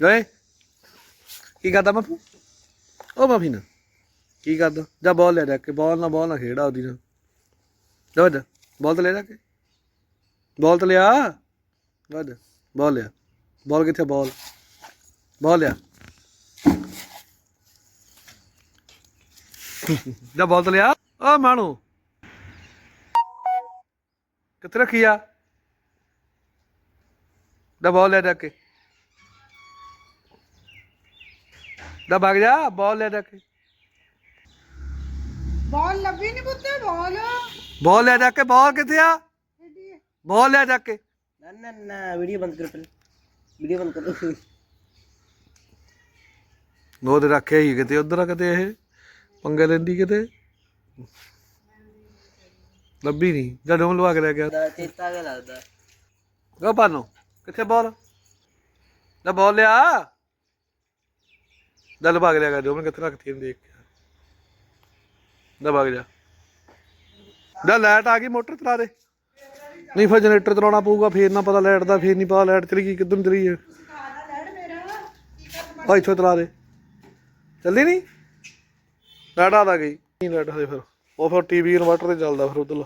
ਗਏ ਕੀ ਕਰਦਾ ਬਾਪੂ? ਉਹ ਮਾਫੀ ਨਾ, ਕੀ ਕਰਦਾ? ਜਾ ਬਾਲ ਲੈ ਜਾ ਕੇ ਬਾਲ ਨਾ ਬਾਲ ਨਾ ਖੇੜਾ ਉਹਦੀ ਨਾ ਜਾ ਜਾ ਬਾਲ ਤੇ ਲੈ ਜਾ ਕੇ। ਬਾਲ ਤੇ ਲਿਆ। ਜਾ ਜਾ ਬਾਲ ਲਿਆ। ਬਾਲ ਕਿੱਥੇ ਬਾਲ ਬਾਲ ਲਿਆ। ਜਾ ਬਾਲ ਤੇ ਲਿਆ। ਆ ਮਾਣੋ। ਕਿੱਥੇ ਰੱਖੀ ਆ? ਦਾ ਬਾਲ ਲੈ ਜਾ ਕੇ। ਦਾ ਭਗ ਜਾ ਬੋਲ ਲੈ ਜਾ ਕੇ। ਬੋਲ ਲੱਭੀ ਨਹੀਂ ਪੁੱਤੇ ਬੋਲ ਬੋਲ ਲੈ ਜਾ ਕੇ ਬੋਲ ਕਿੱਥੇ ਆ? ਬੋਲ ਲੈ ਜਾ ਕੇ। ਨਾ ਨਾ ਨਾ ਵੀਡੀਓ ਬੰਦ ਕਰ ਪਹਿਲੇ। ਵੀਡੀਓ ਬੰਦ ਕਰ। ਨੋਦ ਰੱਖਿਆ ਹੀ ਕਿਤੇ ਉਧਰ ਕਿਤੇ ਇਹ? ਪੰਗੇ ਲੈਂਦੀ ਕਿਤੇ? ਲੱਭੀ ਨਹੀਂ ਜਦੋਂ ਲਵਾ ਕੇ ਲੈ ਗਿਆ। ਚੇਤਾ ਕਿੱਥੇ ਬੋਲ ਲੈ ਬੋਲ ਲਿਆ। ਦਲ ਭਾਗ ਲਿਆ ਕਰ ਜੋ ਕਿੱਥੇ ਰੱਖਤੀ ਇਹਨੂੰ ਦੇਖ ਕੇ। ਦਾ ਭਾਗ ਜਾ ਦਾ ਲਾਈਟ ਆ ਗਈ ਮੋਟਰ ਚਲਾ ਦੇ। ਨਹੀਂ ਫਿਰ ਜਨਰੇਟਰ ਚਲਾਉਣਾ ਪਊਗਾ, ਫੇਰ ਨਾ ਪਤਾ ਲਾਈਟ ਦਾ, ਫੇਰ ਨਹੀਂ ਪਤਾ ਲਾਈਟ ਚਲੀ ਗਈ, ਕਿੱਧਰ ਚਲੀ ਹੈ ਆ ਇੱਥੋਂ ਚਲਾ ਦੇ। ਚੱਲੀ ਨਹੀਂ? ਲਾਈਟ ਆ ਤਾਂ ਗਈ। ਨਹੀਂ ਲਾਈਟ ਹਲੇ ਫਿਰ। ਉਹ ਫਿਰ ਟੀਵੀ ਇਨਵਰਟਰ ਤੇ ਚੱਲਦਾ ਫਿਰ ਉਧਰਲਾ।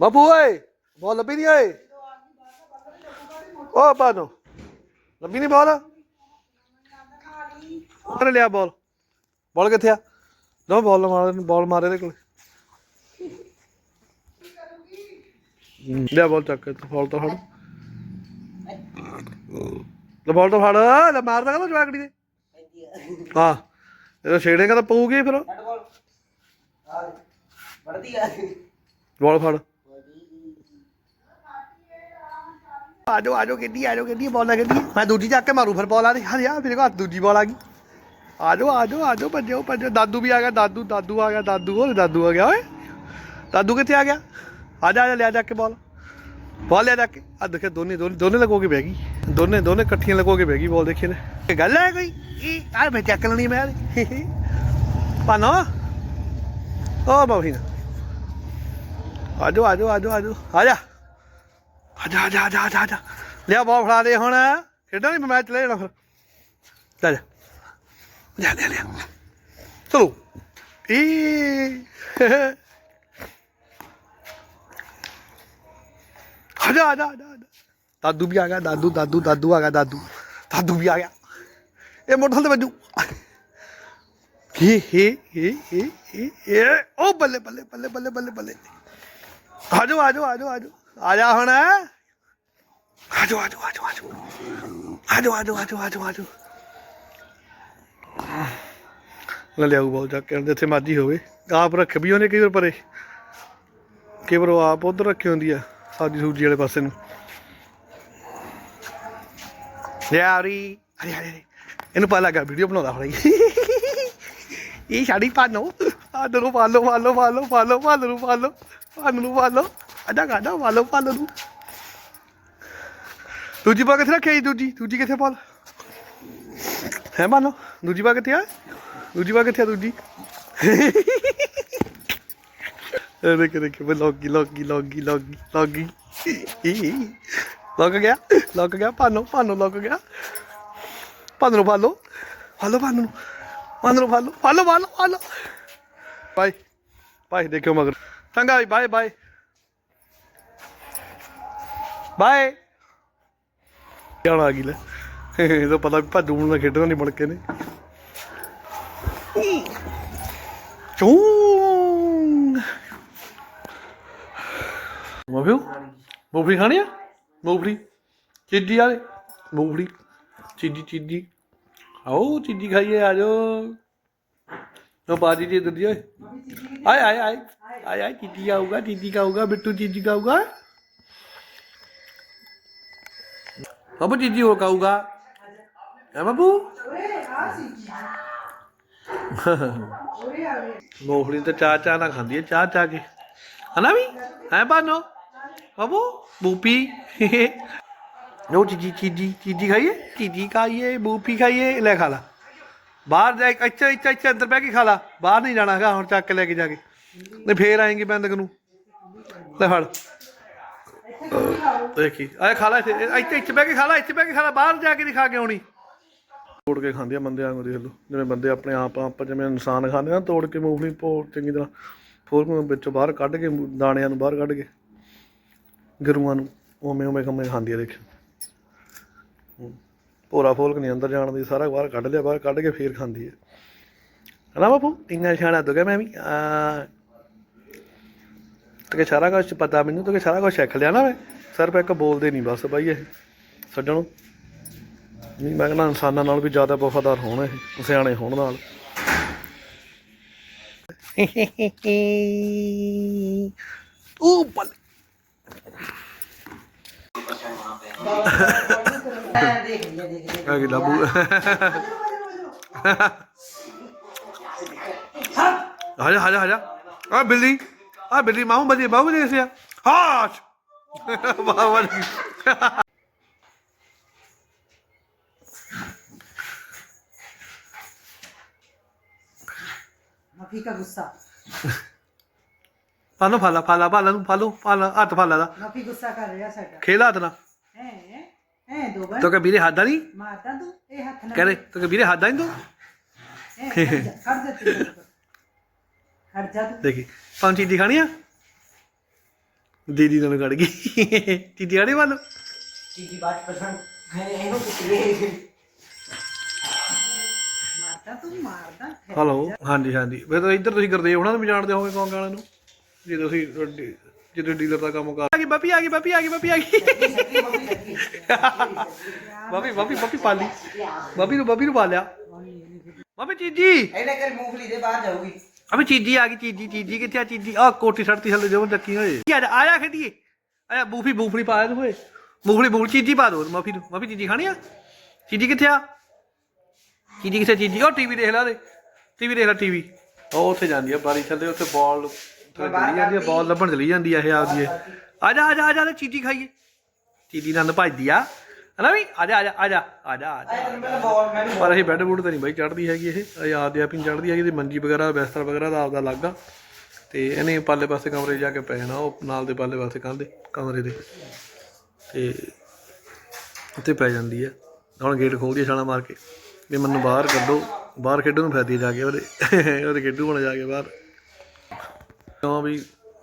ਬਾਪੂ, ਓਏ! ਬੋਲ ਲੱਭੀ ਨਹੀਂ, ਓਏ! ਓ ਪਾਨੋ ਲੱਭੀ ਨਹੀਂ ਬੋਲ? ਉਹਨੇ ਲਿਆ ਬਾਲ ਬਾਲ ਕਿੱਥੇ ਆ? ਲਓ ਬਾਲ ਮਾਰ ਬਾਲ ਮਾਰ ਇਹਦੇ ਕੋਲ। ਲਿਆ ਬਾਲ ਚੱਕ ਕੇ ਫਾਲ ਤਾਂ ਫੜ। ਲੈ ਬਾਲ ਤਾਂ ਫੜ ਲੈ ਮਾਰਦਾ ਕਹਿੰਦਾ ਜਵਾਕੜੀ ਦੇ। ਹਾਂ ਇਹ ਛੇੜੇ ਕਹਿੰਦਾ ਪਊਗੀ ਫਿਰ। ਬਾਲ ਫੜ। ਆਜੋ ਆਜੋ ਕਿੱਡੀ ਆਜੋ ਕਿੱਡੀ ਬੋਲ ਕਿੱਡੀ ਮੈਂ ਦੂਜੀ ਚੱਕ ਕੇ ਮਾਰੂ ਫਿਰ ਬੋਲ ਆ ਹਾਂ ਯਾਰ ਮੇਰੇ ਕੋਲ ਦੂਜੀ ਬੋਲ ਆ ਗਈ। ਆਜੋ ਆਜੋ ਆਜੋ, ਭੱਜੋ ਭੱਜੋ। ਦਾਦੂ ਵੀ ਆ ਗਿਆ, ਦਾਦੂ ਦਾਦੂ ਆ ਗਿਆ, ਦਾਦੂ ਓਏ ਦਾਦੂ ਆ ਗਿਆ, ਓਏ। ਦਾਦੂ ਕਿੱਥੇ ਆ ਗਿਆ? ਆ ਜਾ ਆ ਜਾ, ਲਿਆ ਜਾ ਕੇ ਬੋਲ। ਬੋਲ ਲਿਆ ਜਾ ਕੇ। ਆ ਦੇਖੇ ਦੋਨੇ ਦੋਨੇ ਦੋਨੇ ਲਗੋ ਕੇ ਬਹਿ ਗਈ। ਦੋਨੇ ਦੋਨੇ ਇਕੱਠੀਆਂ ਲਗੋ ਕੇ ਬਹਿ ਗਈ, ਬੋਲ ਦੇਖੀ ਨੇ ਗੱਲ ਹੈ ਕੋਈ? ਇਹ ਆ ਮੈਂ ਚੱਕ ਲੈਣੀ ਮੈਂ ਪਾਨੋ ਓ ਬਾਬੀ ਨਾ ਆਜੋ ਆਜੋ ਆਜੋ ਆਜੋ। ਆ ਜਾ। ਆਜਾ ਆਜਾ ਆਜਾ ਆਜਾ ਆਜਾ ਲਿਆ ਬਾਲ ਫੜਾ ਦੇ ਹੁਣ। ਖੇਡਾਂ ਨਹੀਂ ਮੈਚ ਲੈ ਜਾਣਾ ਫਿਰ। ਲੈ ਲਿਆ ਲਿਆ ਲਿਆ ਚਲੋ ਈ ਆਜਾ ਆਜਾ ਆਜਾ ਆਜਾ। ਦਾਦੂ ਵੀ ਆ ਗਿਆ ਦਾਦੂ ਦਾਦੂ ਦਾਦੂ ਆ ਗਿਆ ਦਾਦੂ ਦਾਦੂ ਵੀ ਆ ਗਿਆ ਇਹ ਮੋਟਰਸਾਈਕਲ ਤੇ ਵੱਜੂ ਹੇ ਹੇ ਹੇ ਹੇ ਹੇ ਹੇ ਓ ਬੱਲੇ ਬੱਲੇ ਬੱਲੇ ਬੱਲੇ ਬੱਲੇ ਬੱਲੇ ਆਜੋ ਆਜੋ ਆਜੋ ਆਜੋ ਆ ਜਾ ਹੁਣ ਆਜੋ ਆਜੋ ਆਜੋ ਆਜੋ ਆਜੋ ਆਜੋ ਆਜੋ ਆਜੋ ਆਜੋ ਲੈ ਲਿਆਉ ਬਾਲ ਚੱਕ ਕੇ, ਜਿੱਥੇ ਮਰਜ਼ੀ ਹੋਵੇ। ਆਪ ਰੱਖ ਵੀ ਉਹਨੇ ਕਈ ਵਾਰ ਪਰੇ। ਕਈ ਵਾਰ ਉਹ ਆਪ ਉਧਰ ਰੱਖੀ ਹੁੰਦੀ ਆ ਸਾਦੀ ਸੂਜੀ ਵਾਲੇ ਪਾਸੇ ਨੂੰ। ਯਾਰੀ ਅਰੇ ਅਰੇ ਅਰੇ। ਇਹਨੂੰ ਪਤਾ ਲੱਗਾ, ਵੀਡੀਓ ਬਣਾਉਂਦਾ ਹੁਣ ਇਹ ਸਾਡੀ ਪਾਨੋ ਆਦਰ ਨੂੰ ਪਾਲੋ ਪਾਲੋ ਪਾਲੋ ਪਾਲੋ ਪਾਲੋ ਨੂੰ ਪਾਲੋ ਪਾਲੋ ਨੂੰ ਪਾਲੋ ਅੱਡਾ ਕਾਡਾ ਪਾਲੋ ਪਾਲੋ ਨੂੰ ਦੂਜੀ ਪਾ ਕਿੱਥੇ ਰੱਖਿਆ ਜੀ, ਦੂਜੀ? ਦੂਜੀ ਕਿੱਥੇ ਪਾਲ ਹੈ ਮਾਨੋ ਦੂਜੀ ਪਾ ਕਿੱਥੇ ਆ? ਦੂਜੀ ਪਾ ਕਿੱਥੇ ਆ ਦੂਜੀ? ਇਹ ਦੇਖ ਦੇਖ ਮੈਂ ਲੌਗੀ ਲੌਗੀ ਲੌਗੀ ਲੌਗੀ ਲੌਗੀ। ਲੱਗ ਗਿਆ ਲੱਗ ਗਿਆ ਪਾਨੋ ਪਾਨੋ ਲੱਗ ਗਿਆ। ਪਾਨੋ ਨੂੰ ਪਾਲੋ ਪਾਲੋ ਪਾਨੋ ਨੂੰ। ਪਾਨੋ ਨੂੰ ਪਾਲੋ ਪਾਲੋ ਪਾਲੋ ਪਾਲੋ ਬਾਈ ਬਾਈ ਦੇਖਿਓ ਮਗਰ। ਚੰਗਾ ਜੀ ਬਾਏ ਬਾਏ ਬਾਏ ਕਿਹੜਾ ਆ ਗਈ ਲੈ। ਇਹ ਤਾਂ ਪਤਾ ਵੀ ਭੱਜੂ ਨਾ ਖੇਡਣਾ ਨਹੀਂ ਬਣ ਕੇ ਨੇ ਚੂੰ ਮੋਫੀ? ਮੋਫੀ ਖਾਣੀ ਆ? ਮੋਫੀ। ਚਿੱਡੀ ਵਾਲੇ? ਮੋਫੀ। ਚਿੱਡੀ ਚਿੱਡੀ ਆਓ ਚਿੱਡੀ ਖਾਈਏ, ਆ ਜਾਓ। ਨੋ ਬਾਜੀ ਜੀ ਇਧਰ ਦੀ ਓਏ ਆਏ ਆਏ ਆਏ। ਆਏ ਆਏ ਚਿੱਡੀ ਆਊਗਾ ਚਿੱਡੀ ਖਾਊਗਾ, ਬਿੱਟੂ ਚਿੱਡੀ ਖਾਊਗਾ। ਬਾਬੂ ਚਿੱਡੀ ਹੋਰ ਖਾਊਗਾ। ਹੈ ਬਾਬੂ? ਓਏ ਆ ਚਿੱਡੀ ਮੋਫਲੀ ਤੇ ਚਾਹ ਚਾਹ ਨਾ ਖਾਂਦੀ ਹੈ ਚਾਹ ਚਾਹ ਕੇ। ਹਨਾ ਵੀ? ਹੈ ਬਾਨੋ ਬਾਬੂ, ਬੂਪੀ। ਨੋ ਚੀਜੀ ਚੀਜੀ ਚੀਜੀ ਖਾਈਏ? ਚੀਜੀ ਖਾਈਏ, ਬੂਪੀ ਖਾਈਏ, ਲੈ ਖਾ ਲਾ। ਬਾਹਰ ਜਾ ਕੇ ਇੱਥੇ ਇੱਥੇ ਇੱਥੇ ਅੰਦਰ ਬਹਿ ਕੇ ਖਾ ਲਾ। ਬਾਹਰ ਨਹੀਂ ਜਾਣਾ ਹੈਗਾ, ਹੁਣ ਚੱਕ ਕੇ ਲੈ ਕੇ ਜਾ ਕੇ। ਤੇ ਫੇਰ ਆਏਂਗੇ ਬੰਦਕ ਨੂੰ। ਲੈ ਫੜ। ਦੇਖੀ। ਆ ਖਾ ਲੈ ਇੱਥੇ। ਇੱਥੇ ਇੱਥੇ ਬਹਿ ਕੇ ਖਾ ਲੈ, ਇੱਥੇ ਬਹਿ ਕੇ ਖਾ ਲੈ। ਬਾਹਰ ਜਾ ਕੇ ਨਹੀਂ ਖਾ ਕੇ ਆਉਣੀ। ਤੋੜ ਕੇ ਖਾਂਦੇ ਆ ਬੰਦੇ ਵਾਂਗੂ ਦੇਖ ਲਓ। ਜਿਵੇਂ ਬੰਦੇ ਆਪਣੇ ਆਪ ਆਪ ਜਿਵੇਂ ਇਨਸਾਨ ਖਾਂਦੇ ਨਾ, ਤੋੜ ਕੇ ਮੂੰਗਫਲੀ ਭੋ ਚੰਗੀ ਤਰ੍ਹਾਂ ਫੋਰ ਵਿੱਚੋਂ ਬਾਹਰ ਕੱਢ ਕੇ ਦਾਣਿਆਂ ਨੂੰ ਬਾਹਰ ਕੱਢ ਕੇ ਗਰੂਆਂ ਨੂੰ ਉਵੇਂ ਉਵੇਂ ਕੰਮੇ ਖਾਂਦੀ ਆ ਦੇਖਿਓ। ਹੂੰ। ਫੋਲਕ ਨਹੀਂ ਅੰਦਰ ਜਾਣ ਦੀ ਸਾਰਾ ਬਾਹਰ ਕੱਢ ਲਿਆ ਬਾਹਰ ਕੱਢ ਕੇ ਫੇਰ ਖਾਂਦੀ ਹੈ ਹਨਾ ਬਾਪੂ? ਇੰਨਾ ਸਿਆਣਾ ਹੋ ਗਿਆ ਮੈਂ ਵੀ। ਆ ਤੇ ਸਾਰਾ ਕੁਝ ਪਤਾ ਮੈਨੂੰ ਤੇ ਸਾਰਾ ਕੁਝ ਸਿੱਖ ਲਿਆ ਨਾ ਮੈਂ। ਸਿਰਫ ਇੱਕ ਬੋਲਦੇ ਨਹੀਂ ਬਸ ਬਾਈ ਇਹ। ਛੱਡਣੋ ਵੀ ਮੈਂ ਕਹਿੰਦਾ ਇਨਸਾਨਾਂ ਨਾਲ ਵੀ ਜ਼ਿਆਦਾ ਵਫਾਦਾਰ ਹੋਣ ਇਹ, ਸਿਆਣੇ ਹੋਣ ਨਾਲ। ਉਹ ਬਲ ਆ ਬਿੱਲੀ। ਆ ਬਿੱਲੀ, ਮਾਹੂ ਬਦੀ ਬਾਹੂ ਦੇ ਸਿਆ ਹਾਸ਼। ਬਾਹੂ ਕਾਫੀ ਫਾਲਾ ਫਾਲਾ ਫਾਲਾ ਨੂੰ ਫਾਲੋ ਫਾਲਾ ਹੱਥ ਫਾਲਾ ਦਾ ਕਾਫੀ ਗੁੱਸਾ ਕਰ ਰਿਹਾ ਸਾਡਾ। ਖੇਲਾ ਹੱਥ ਨਾਲ। ਹੈ ਹੈ ਦੋ ਬਣ ਤੋ ਨਹੀਂ? ਮਾਰਦਾ ਤੂੰ ਇਹ ਹੱਥ ਨਾਲ। ਕਹਦੇ ਤੋ ਕਿ ਵੀਰੇ ਹੱਦਾਂ ਨਹੀਂ ਤੂੰ? ਦੇਖੀ ਪੰਜ ਚੀਜ਼ ਦਿਖਾਣੀ ਆ ਦੀਦੀ ਤੁਹਾਨੂੰ ਕੱਢ ਗਈ। ਦੀਦੀ ਆੜੇ ਵੱਲ ਦੀਦੀ 5% ਇਹਨੂੰ ਕੁੱਟੀਏ ਮਾਰਦਾ ਤੂੰ ਮਾਰਦਾ ਹੈ। ਹਲੋ ਹਾਂਜੀ ਹਾਂਜੀ। ਫਿਰ ਤਾਂ ਇੱਧਰ ਤੁਸੀਂ ਗੁਰਦੇਵ ਉਹਨਾਂ ਨੂੰ ਵੀ ਜਾਣਦੇ ਹੋਗੇ ਕੌਂਗ ਵਾਲਿਆਂ ਨੂੰ। ਜੇ ਤੁਸੀਂ ਡੀ- ਜਦੋਂ ਡੀਲਰ ਦਾ ਕੰਮ ਕਰ ਆ ਗਈ ਬੱਪੀ ਆ ਗਈ ਬੱਪੀ ਆ ਗਈ ਬੱਪੀ ਆ ਗਈ। ਬੱਪੀ ਬੱਪੀ ਬੱਪੀ ਪਾਲੀ ਬੱਪੀ ਨੂੰ ਬੱਪੀ ਨੂੰ ਪਾ ਲਿਆ। ਬੱਪੀ ਚੀਜੀ। ਇਹਨੇ ਕਰ ਮੂੰਗਫਲੀ ਦੇ ਬਾਹਰ ਜਾਊਗੀ। ਅਬੇ ਚੀਜੀ ਆ ਗਈ ਚੀਜੀ ਚੀਜੀ ਕਿੱਥੇ ਆ? ਚੀਜੀ। ਆ ਕੋਟੀ ਛੜਤੀ ਥੱਲੇ ਜੋ ਚੱਕੀ ਹੋਏ। ਆ ਜਾ ਆਇਆ ਖੇਡੀਏ? ਆਇਆ ਬੂਫੀ ਬੂਫੜੀ ਪਾਇਆ ਤੂੰ ਓਏ। ਮੂਫੜੀ ਬੂਫ ਚੀਜੀ ਪਾ ਦੋ। ਮਾਫੀ ਨੂੰ ਮਾਫੀ ਚੀਜੀ ਖਾਣੀ ਆ? ਚੀਜੀ ਕਿੱਥੇ ਆ? ਚੀਜੀ ਕਿੱਥੇ ਚੀਜੀ ਉਹ ਟੀਵੀ ਦੇਖ ਲੈ ਦੇ ਟੀਵੀ ਦੇਖ ਲੈ ਟੀਵੀ ਉਹ ਉੱਥੇ ਜਾਂਦੀ ਆ ਬਾਰੀ ਥੱਲੇ ਉੱਥੇ ਬਾਲ ਚਲੀ ਜਾਂਦੀ ਆ ਬਾਲ ਲੱਭਣ ਚਲੀ ਜਾਂਦੀ ਆ ਇਹ ਆਪਦੀ ਇਹ। ਆ ਜਾ ਆ ਜਾ ਆ ਜਾ ਤੇ ਚੀਜੀ ਖਾਈਏ। ਚੀਜੀ ਨਾਲ ਭੱਜਦੀ ਆ। ਹਨਾ ਵੀ? ਆ ਜਾ ਆ ਜਾ ਆ ਜਾ ਆ ਜਾ ਆ ਪਰ ਇਹ ਬੈੱਡ ਬੁੱਡ ਤੇ ਨਹੀਂ ਬਾਈ ਚੜਦੀ ਹੈਗੀ ਇਹ। ਆਪਦੇ ਆਪ ਚੜਦੀ ਹੈਗੀ ਤੇ ਮੰਜੀ ਵਗੈਰਾ ਬਿਸਤਰ ਵਗੈਰਾ ਦਾ ਆਪਦਾ ਅਲੱਗ ਆ। ਤੇ ਇਹਨੇ ਪਾਲੇ ਪਾਸੇ ਕਮਰੇ ਜਾ ਕੇ ਪੈ ਜਾਣਾ ਉਹ ਨਾਲ ਦੇ ਪਾਲੇ ਪਾਸੇ ਕੰਧ ਕਮਰੇ ਦੇ। ਤੇ ਉੱਥੇ ਪੈ ਜਾਂਦੀ ਆ। ਹੁਣ ਗੇਟ ਖੋਲਦੀ ਆ ਛਾਲਾ ਮਾਰ ਕੇ। ਵੀ ਮੈਨੂੰ ਬਾਹਰ ਕੱਢੋ, ਬਾਹਰ ਖੇਡਣ ਨੂੰ ਫੈਦੀ ਜਾ ਕੇ ਉਹਦੇ ਉਹਦੇ ਖੇਡੂ ਬਣ ਜਾ ਕੇ ਬਾਹਰ। ਕਿਉਂ ਵੀ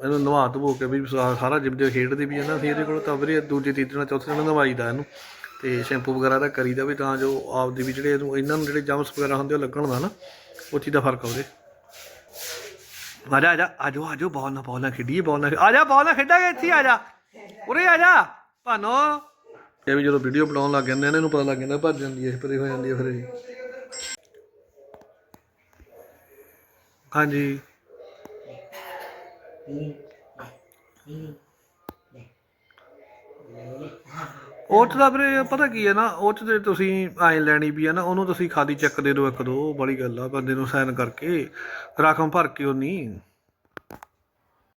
ਇਹਨੂੰ ਨਵਾ ਧੋ ਕੇ ਵੀ ਸਾਰਾ ਜਿਮ ਜੇ ਖੇਡਦੀ ਵੀ ਹੈ ਨਾ ਅਸੀਂ ਇਹਦੇ ਕੋਲ ਤਾਂ ਵੀਰੇ ਦੂਜੇ, ਤੀਜੇ ਨਾਲ ਚੌਥੇ ਨਾਲ ਨਵਾਈਦਾ ਇਹਨੂੰ। ਤੇ ਸ਼ੈਂਪੂ ਵਗੈਰਾ ਦਾ ਕਰੀਦਾ ਵੀ ਤਾਂ ਜੋ ਆਪ ਦੇ ਵੀ ਜਿਹੜੇ ਇਹਨੂੰ, ਇਹਨਾਂ ਨੂੰ ਜਿਹੜੇ ਜਮਸ ਵਗੈਰਾ ਹੁੰਦੇ ਉਹ ਲੱਗਣ ਦਾ ਨਾ, ਉਹ ਚੀਜ਼ ਦਾ ਫ਼ਰਕ ਆਉਦੇ ਆ ਜਾ ਆ ਜਾ, ਆ ਜਾਓ ਆ ਜਾਓ, ਬਾਲ ਨਾਲ, ਬਾਲ ਨਾ ਖੇਡੀਏ, ਬਾਲ ਨਾ ਆ ਜਾ, ਬਾਲ ਨਾਲ ਖੇਡਾਂਗੇ, ਇੱਥੇ ਆ ਜਾ। ਉਰੇ ਆ ਜਾ, ਭਾਨੋ। ਇਹ ਵੀ ਜਦੋਂ ਵੀਡੀਓ ਬਣਾਉਣ ਲੱਗ ਜਾਂਦੇ ਨੇ, ਇਹਨੂੰ ਪਤਾ ਲੱਗ ਜਾਂਦਾ ਭੱਜ ਜਾਂਦੀ ਹੈ ਪਰੇ ਹੋ ਜਾਂਦੀ ਹੈ ਫਿਰ ਇਹ। ਹਾਂਜੀ। ਉਹ 'ਚ ਤਾਂ ਫਿਰ ਪਤਾ ਕੀ ਹੈ ਨਾ ਉਹ 'ਚ ਤੇ ਤੁਸੀਂ ਆਏ ਲੈਣੀ ਵੀ ਹੈ ਨਾ, ਉਹਨੂੰ ਤੁਸੀਂ ਖਾਲੀ ਚੈੱਕ ਦੇ ਦਿਓ ਇੱਕ ਦੋ ਬੜੀ ਗੱਲ ਆ, ਬੰਦੇ ਨੂੰ ਸਾਈਨ ਕਰਕੇ, ਰਕਮ ਭਰ ਕੇ ਉਹ ਨਹੀਂ